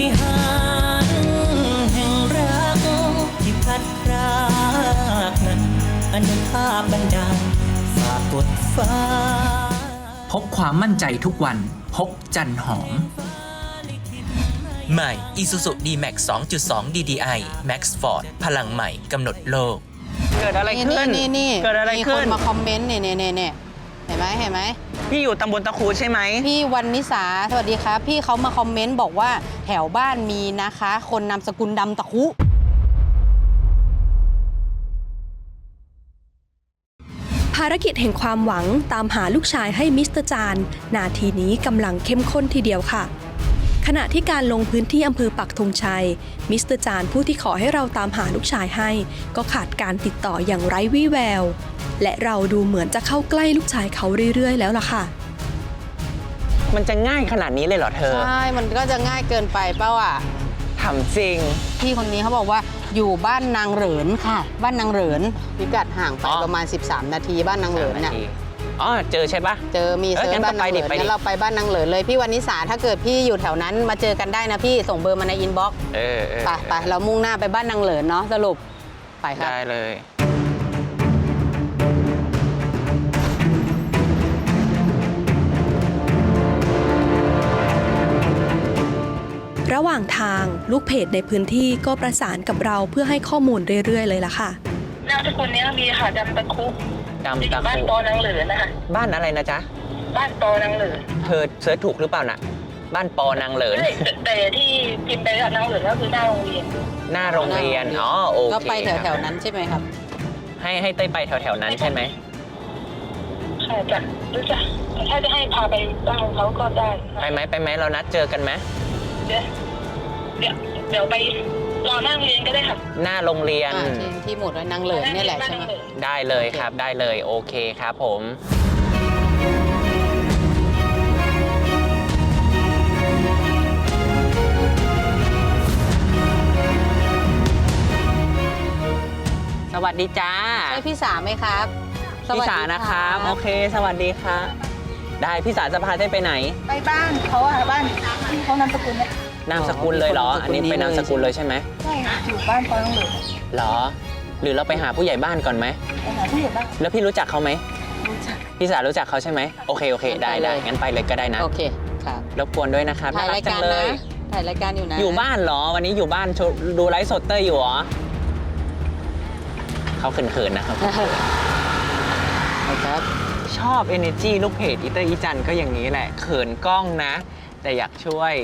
ฏิหารย์แห่งรักที่พัดพรากนั้นอนุภาพบันดาลฝากกดฟ้า พกความมั่นใจทุกวัน พกจันหอม ใหม่ Isuzu D-Max 2.2 DDI Max Ford พลังใหม่กำหนดโลก เกิดอะไรนี่ขึ้น นี่นี่เกิดอะไรมีคขึ้นน มาคอมเมนต์เนี่ยเนี่ยเนี่ยเนี่ยเห็นไหมเห็นไหมพี่อยู่ตำบลตะคูใช่ไหม พี่วันนิสาสวัสดีครับ พี่เขามาคอมเมนต์บอกว่าแถวบ้านมีนะคะ คนนามสกุลดำตะคุภารกิจแห่งความหวังตามหาลูกชายให้มิสเตอร์จานนาทีนี้กำลังเข้มข้นทีเดียวค่ะ ขณะที่การลงพื้นที่อำเภอปักธงชัย มิสเตอร์จานผู้ที่ขอให้เราตามหาลูกชายให้ ก็ขาดการติดต่ออย่างไร้วี่แวว และเราดูเหมือนจะเข้าใกล้ลูกชายเขาเรื่อย ๆ แล้วล่ะค่ะ มันจะง่ายขนาดนี้เลยเหรอเธอใช่มันก็จะง่ายเกินไปเป้าอะถามจริง พี่คนนี้เขาบอกว่าอยู่บ้านนางเหรินค่ะ บ้านนางเหรินพิกัดห่างไปอ๋อประมาณ 13 นาทีบ้านนางเหรินเนี่ย อ๋อเจอใช่ปะ เจอมีเอ้ยเซิร์ชงั้นบ้านนางเหรินไปดิไปดิ งั้นเราไปบ้านนางเหรินเลยพี่วันนิสาถ้าเกิดพี่อยู่แถวนั้นมาเจอกันได้นะพี่ส่งเบอร์มาในอินบ็อกซ์เออเออไปไปเรามุ่งหน้าไปบ้านนางเหรินเนาะสรุปไปครับ ได้เลย ระหว่างทางลูกเพจในพื้นที่ก็ประสานกับเราเพื่อให้ข้อมูลเรื่อยๆเลยล่ะค่ะ นามสกุลเนี้ยมีค่ะดำตะคุ ดำอยู่ตะบ้านคูปอนางเหลือนะคะบ้านอะไรนะจ๊ะ บ้านปอนางเหลือเธอเสิร์ชถูกหรือเปล่าน่ะ บ้านปอนางเหลินใช่แต่แต่ที่พิมพ์ไปกับนางเหลือก็คือหน้าโรงเรียนหน้าโรงเรียนอ๋อโอเคก็ไปแถวครับๆนั้นใช่ไหมครับให้ให้เต้ยไปแถวแถวๆนั้นใช่ไหมค่ะจะรู้จักถ้าจะให้พาไปบ้านเขาก็ได้ไปไหมไปไหมเรานัดเจอกันไหมเดี๋ยวเดี๋ยวเดี๋ยวไป รอหน้าโรงเรียนก็ได้ค่ะหน้าโรงเรียน อ่าที่ที่หมดไว้นางเหลินเนี่ยแหละใช่ไหม ได้เลยครับ ได้เลยโอเคครับผม สวัสดีจ้าใช่พี่สาไหมครับพี่สานะครับ โอเค สวัสดีครับได้พี่สาจะพาเต้ยไปไหน ไปบ้านเขาอะบ้านที่เขานามสกุลเนี่ย นามสกุลเลยเหรอ อันนี้ไปนามสกุลเลยใช่ไหมใช่ค่ะอยู่บ้านปอนางเหลือเหรอ หรือเราไปหาผู้ใหญ่บ้านก่อนไหมไปหาผู้ใหญ่บ้านแล้วพี่รู้จักเขาไหมรู้จักพี่สารู้จักเขาใช่ไหมโอเคโอเค ได้ได้งั้นไปเลยก็ได้นะโอเคครับรบกวนด้วยนะครับถ่ายน่รายจัการเลนะยถ่ายรายการอยู่นะอยู่บ้านเหรอ วันนี้อยู่บ้านชดูไลฟ์สดเต้ยอยู่เหรอเขาเขินๆนะครับครับชอบ energy ลูกเพจอีเตอร์อีจันก็อย่างนี้แหละ เขินกล้องนะ แต่อยากช่วย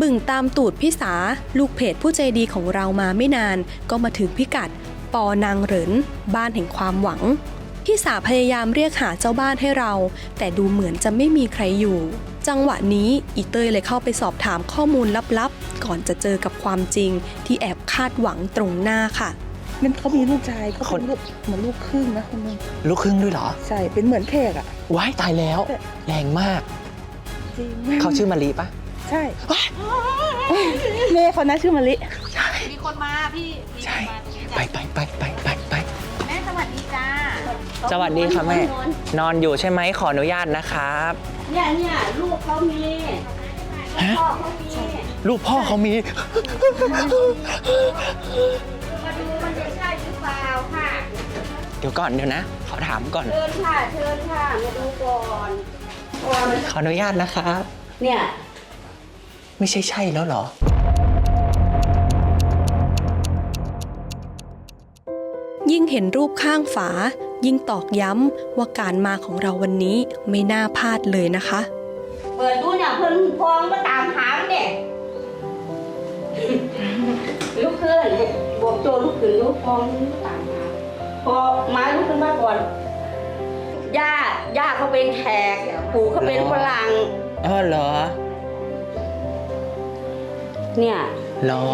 บึ่งตามตูดพี่สา ลูกเพจผู้ใจดีของเรามาไม่นาน ก็มาถึงพิกัด ปอนางเหริน บ้านแห่งความหวัง พี่สาพยายามเรียกหาเจ้าบ้านให้เรา แต่ดูเหมือนจะไม่มีใครอยู่ จังหวะนี้อีเตยเลยเข้าไปสอบถามข้อมูลลับๆ ก่อนจะเจอกับความจริง ที่แอบคาดหวังตรงหน้าค่ะมันเขามีลูกชายเขาคเป็นนลูกเหมือนลูกครึ่งนะคนนึงลูกครึ่งด้วยเหรอ ใช่เป็นเหมือนแขกอะว้ายตายแล้ว แรงมาก จริงเขาชื่อมารีปะ ใช่แม่เขานะชื่อมะลิมีคนมาพี่ใช่ไปไปไปไปไปไปแม่สวัสดีจ้าสวัสดีค่ะแม่ นอนอยู่ใช่ไหมขออนุญาตนะครับเนี่ยเนี่ยลูกเขามีฮะพ่อเขามีลูกพ่อเขามี มาดูมันจะใช่หรือเปล่าค่ะ เดี๋ยวก่อนเดี๋ยวนะ ขอถามก่อน เชิญค่ะ เชิญค่ะ มาดูก่อนก่อนขออนุญาตนะครับ เนี่ย ไม่ใช่ใช่แล้วเหรอ ยิ่งเห็นรูปข้างฝา ยิ่งตอกย้ำว่าการมาของเราวันนี้ไม่น่าพลาดเลยนะคะ เปิดดูเนี่ยเพิ่นพองมาตามหาเนี่ยลุกขึ้นบอกโจลุกขึ้นลุกพองมาตามหาพอไม้ลุกขึ้นมาก่อนย่าย่าเขาเป็นแขกปู่เขาเป็นฝรั่งเออเหรอ เนี่ยเหรอ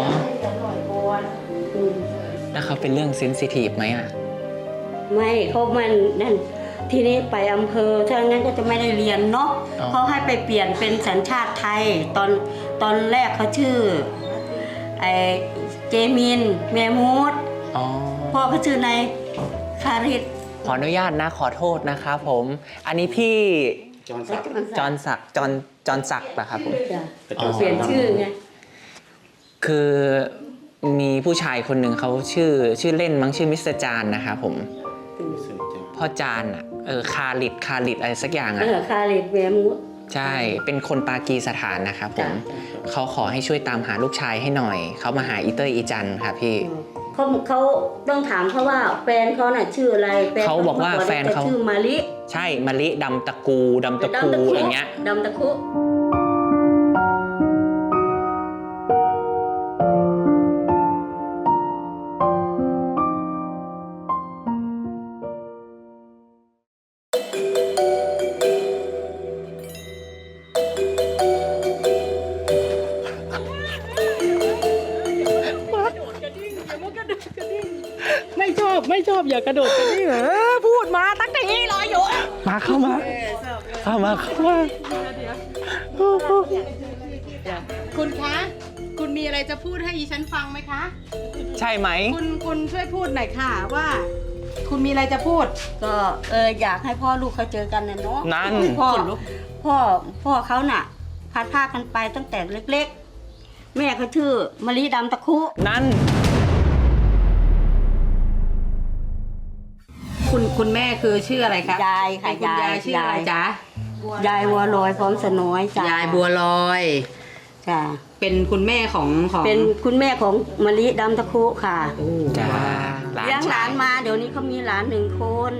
อืมแล้วเขาเป็นเรื่องเซนซิทีฟไหมอะ ไม่เขามันนั่นทีนี้ไปอำเภอถ้างั้นก็จะไม่ได้เรียนเนาะอ๋อ เขาให้ไปเปลี่ยนเป็นสัญชาติไทย ตอนตอนแรกเขาชื่อไอเจมินเมมูดอ๋อ พ่อเขาชื่อนายคาริตขออนุญาตนะขอโทษนะครับผม อันนี้พี่จอนศักดิ์จอนจอนศักดิ์ปะครับผมจ้ะอ๋อเปลี่ยนชื่อไง คือมีผู้ชายคนหนึ่งเขาชื่อชื่อเล่นมั้งชื่อมิสเตอร์จานนะครับผมพ่อจานอะเออคาลิดคาลิดอะไรสักอย่างเออะอคาริดเวมุสใช่ เป็นคนปากีสถานนะครับผมจ้ะเขาขอให้ช่วยตามหาลูกชายให้หน่อย เขามาหาอีเตอร์อีจันค่ะพี่เขาเขาต้องถามเขาว่าแฟนเขาน่ะชื่ออะไรแฟนเขาบอกว่าแฟนเขาชื่อมาลิ ใช่มะลิดำตะกูดำตะคูอย่างเงี้ยดำตะคุ ไม่ชอบไม่ชอบอย่ากระโดดกันนี่เหรอพูดมาตั้งแต่นี้รออยู่มาเข้ามาเข้ามาเข้ามาคุณคะ คุณมีอะไรจะพูดให้อีฉันฟังไหมคะ ใช่ไหม คุณคุณช่วยพูดหน่อยค่ะว่า คุณมีอะไรจะพูด ก็เอออยากให้พ่อลูกเขาเจอกันนะเนาะนั่น พ่อพ่อพ่อเขาน่ะพัดพากันไปตั้งแต่เล็ก ๆ แม่เขาชื่อมะลิดำตะคุ นั่น คุณคุณแม่คือชื่ออะไรคะยายค่ะเป็นคุณยายชื่ออะไรจ๊ะยายวัวลอยพร้อมสน้อยจ้ะยายบัวลอย จ้ะเป็นคุณแม่ของของเป็นคุณแม่ของมะลิดำตะคุค่ะโอ้จ้าว้าหลานเลี้ยงหลานชายมาเดี๋ยวนี้เขามีหลานหนึ่งคน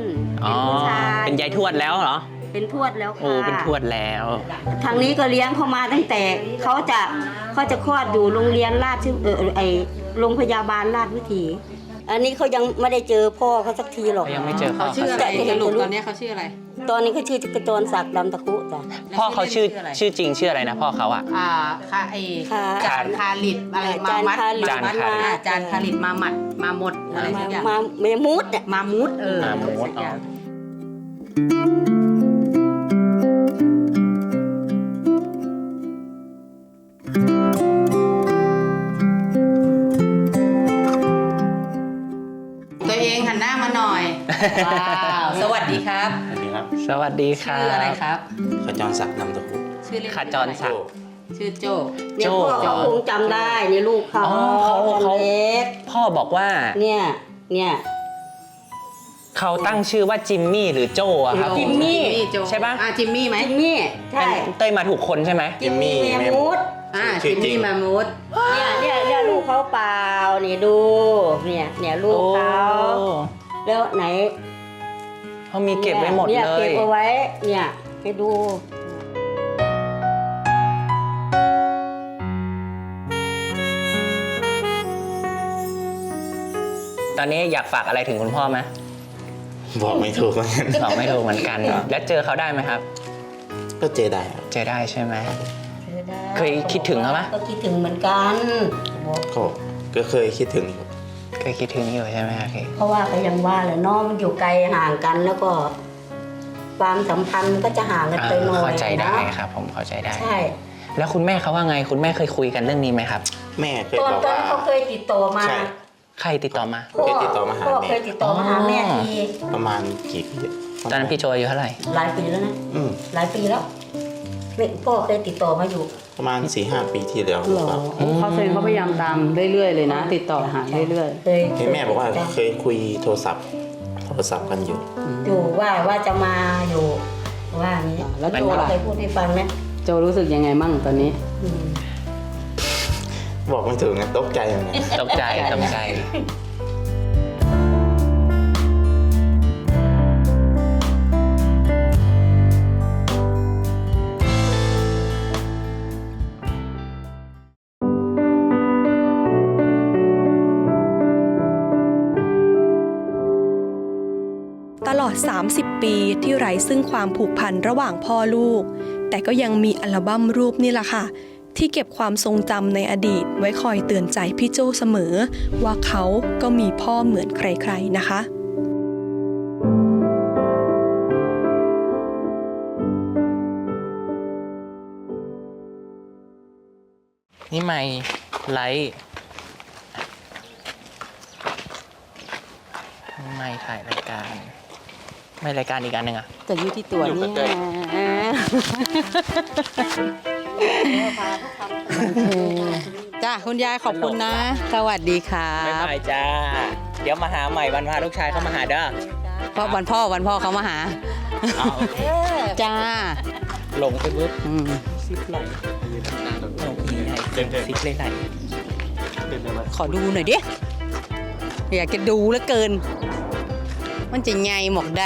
อ๋เป็นอผู้ชายเป็นยายทวดแล้วเหรอ เป็นทวดแล้วค่ะ โอ้ เป็นทวดแล้ว ทางนี้ก็เลี้ยงเขามาตั้งแต่เขาจะเขาจะคลอดอยู่โรงเรียนราชชื่อเออไอโรงพยาบาลราชวิถี อันนี้เขายังไม่ได้เจอพ่อเขาสักทีหรอก เขายังไม่เจอพ่อเขาชื่ออะไรแต่สรุปจะรู้ตอนนี้เขาชื่ออะไร ตอนนี้เขาชื่อทิกจรศักดิ์ดำตะคุจ้ะ พ่อเขาชื่ออะไรชื่อจริงชื่ออะไรนะพ่อเขาอะอ่าคาไอค่ะจานคาลิดอะไรจานมามัดคาลิดมามัดจานคาลิด อ่จานคาลิดมามัดมาหมดอะไรสักอย่างมาเมมูดเนี่ยมามุดเออมามุดสักอย่าง ว้าวสวัสดีครับ สวัสดีครับสวัสดีค่ะชื่ออะไรครับ ขจรศักดิ์นำตะคุชื่อเล่นขจรศักดิ์ชื่อโจเนี่ยโจ้พ่อเขาคงจำได้นี่ลูกเขาอ๋อเขาเขาเล็กพ่อบอกว่า เนี่ย เนี่ยเขาตั้งชื่อว่าจิมมี่หรือโจอะครับจิมมี่โจใช่ปะอ่าจิมมี่ไหมจิมมี่ใช่เต้ยมาถูกคนใช่ไหมจิมมี่เมมูดอ่าชื่จิอมจริมี่งมามุดเนี่ยเนี่ยเนี่ยลูกเขาเปล่านี่ดู เนี่ยเนี่ยลูกเขาโอ้ แล้วไหนเขามีเก็บไว้หมดเนี่ยเลเก็ยบเอาไว้ เนี่ยให้ดูตอนนี้อยากฝากอะไรถึงคุณพ่อไหมบอกไม่ถูกเหมือนกันบอกไม่ถูกเหมือนกัน แล้วเจอเขาได้ไหมครับ ก็เจได้ครับเจอได้ใช่ไหมได้เคยคิดถึงเขาไหมก็คิดถึงเหมือนกันก็ก็เคยคิดถึงอยู่ เคยคิดถึงอยู่ใช่ไหมครับพี่เพราะว่าก็ยังว่าแหละเน้องมันอยู่ไกลห่างกันแล้วก็ ความสัมพันธ์มันก็จะห่างกันไปหน่อยเข้าใจได้นะครับ ผมเข้าใจได้ ใช่ แล้วคุณแม่เขาว่าไงคุณแม่เคยคุยกันเรื่องนี้ไหมครับ แม่เคยตอนบอกตอนว่านั้นเขาเคยติดต่อมาใช่ ใครติดต่อมา พ่อเคยติดต่อมาหาพ่อแม่ เคยติดต่อมาหาแม่ทีประมาณกี่ปีตอนนั้นพี่โจอายุเท่าไหร่ หลายปีแล้วนะ อืมหลายปีแล้ว แม่พ่อเคยติดต่อมาอยู่ ประมาณสี่ห้าปีที่แล้วหรือเปล่าเขาเคยเขาพยายามตามเรื่อยๆเลยนะ ติดต่อหาเรื่อยเคยเห็นแม่บอกว่าเคยคุยโทรศัพท์โทรศัพท์กันอยู่ อยู่ว่าว่าจะมาอยู่ว่าอย่างนี้ๆ แล้วโจพ่อล่ะเคยพูดให้ฟังนะโจรู้สึกยังไงมั่งตอนนี้ อืมบอกไม่ถูกนะตกใจเหมือนกันตกใจตกใจ 30 ปีที่ไร้ซึ่งความผูกพันระหว่างพ่อลูก แต่ก็ยังมีอัลบั้มรูปนี่แหละค่ะ ที่เก็บความทรงจำในอดีตไว้คอยเตือนใจพี่โจเสมอ ว่าเขาก็มีพ่อเหมือนใครๆนะคะนี่ไม่ไลท์ไม่ถ่ายรายการ ไม่รายการอีกอันหนึ่งอะจะอยู่ที่ตัวนี่จ้าคุณยายขอบคุณนะ สวัสดีครับ๊ายบบายจ้า เดี๋ยวมาหาใหม่วันพาลูกชายเข้ามาหาเด้อเพราะวันพ่อวันพ่อเขามาหาเอาโอเคจ้าหลงไปปุ๊บอืมซิปไหลโอ้ยใหญ่ซิปเลยไหลขอดูหน่อยดิอยากจะดูเหลือเกิน มันจะไงหมอกใด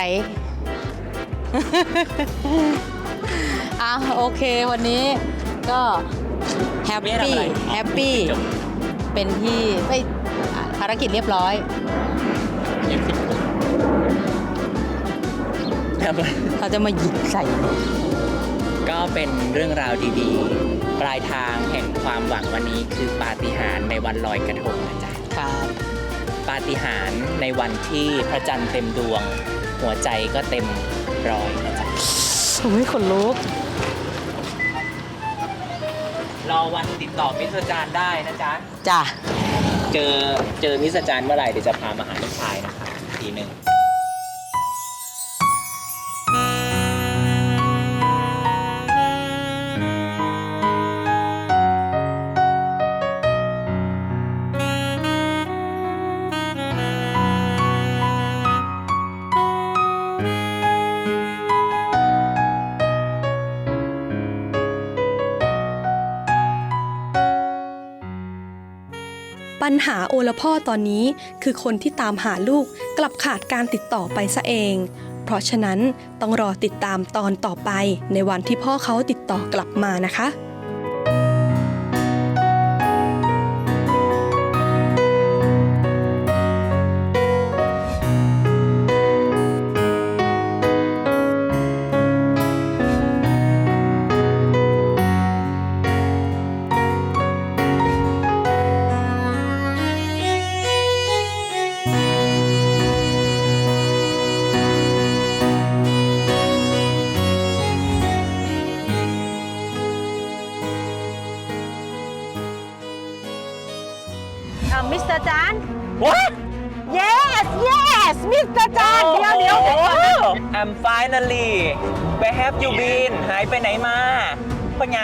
อะโอเควันนี้ก็แฮปไม่ได้ทำปี้อะไรแฮปปี้จบเป็นที่ไม่อะภารกิจเรียบร้อยครับเขาจะมาหยิกใส่ ก็เป็นเรื่องราวดีๆ ปลายทางแห่งความหวังวันนี้คือปาฏิหาริย์ในวันลอยกระทงนะจ๊ะครับ ปาฏิหาริย์ในวันที่พระจันทร์เต็มดวง หัวใจก็เต็มร้อยนะจ๊ะโอ้ยขนลุกรอวันติดต่อมิสเตอร์จานได้นะจ๊ะ จ้ะ เจอเจอมิสเตอร์จานเมื่อไหร่เดี๋ยวจะพามาหาลูกชายนะครับอีกทีหนึ่ง ปัญหาโอละพ่อตอนนี้คือคนที่ตามหาลูกกลับขาดการติดต่อไปซะเอง เพราะฉะนั้นต้องรอติดตามตอนต่อไปในวันที่พ่อเขาติดต่อกลับมานะคะ I'm finally Where have you been หายไปไหนมาเป็นไง